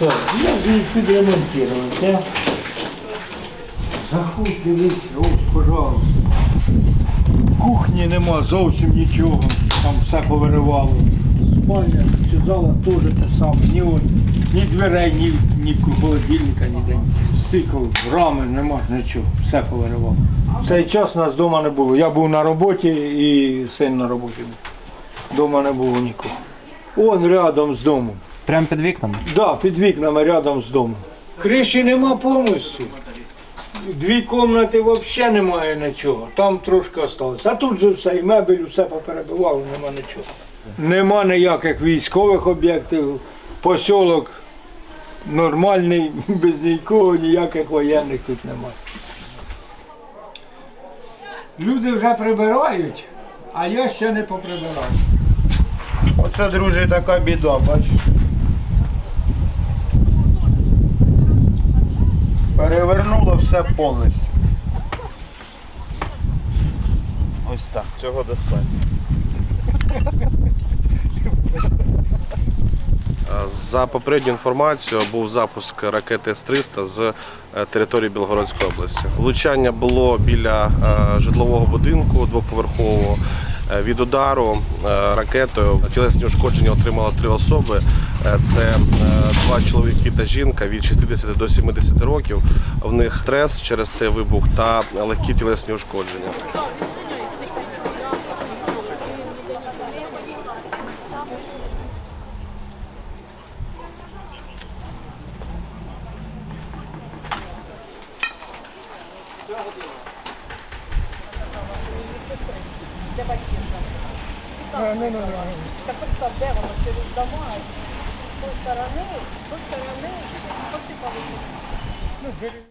Так, я вже їх підремонтував, так? Заходь, дивись, о, пожалуйста. Кухні нема зовсім нічого, там все повиривало. Спальня зала теж те саме. Ні, ні дверей, ні, ні холодильника, ніде. Стиков, рами, нема нічого, все повиривало. В цей час нас вдома не було. Я був на роботі і син на роботі був. Дома не було нікого. Он рядом з домом. Прямо під вікнами? Да, під вікнами рядом з домом. Криші нема повністю. Дві кімнати взагалі немає нічого. Там трошки осталось. А тут же все, і мебель, все поперебивало, нема нічого. Нема ніяких військових об'єктів. Посілок нормальний, без нікого, ніяких воєнних тут немає. Люди вже прибирають, а я ще не поприбирав. Оце, друже, така біда, бачиш. Все повністю. Ось так, цього достатньо. За попередню інформацією, був запуск ракети С-300 з е, території Білгородської області. Влучання було біля е, житлового будинку двоповерхового. Е, Від удару е, ракетою тілесні ушкодження отримали три особи. Е, Це два чоловіки та жінка від 60 до 70 років. В них стрес через цей вибух та легкі тілесні ушкодження. Так представ, де воно? Через дома, з тої сторони, з тої сторони, посипали.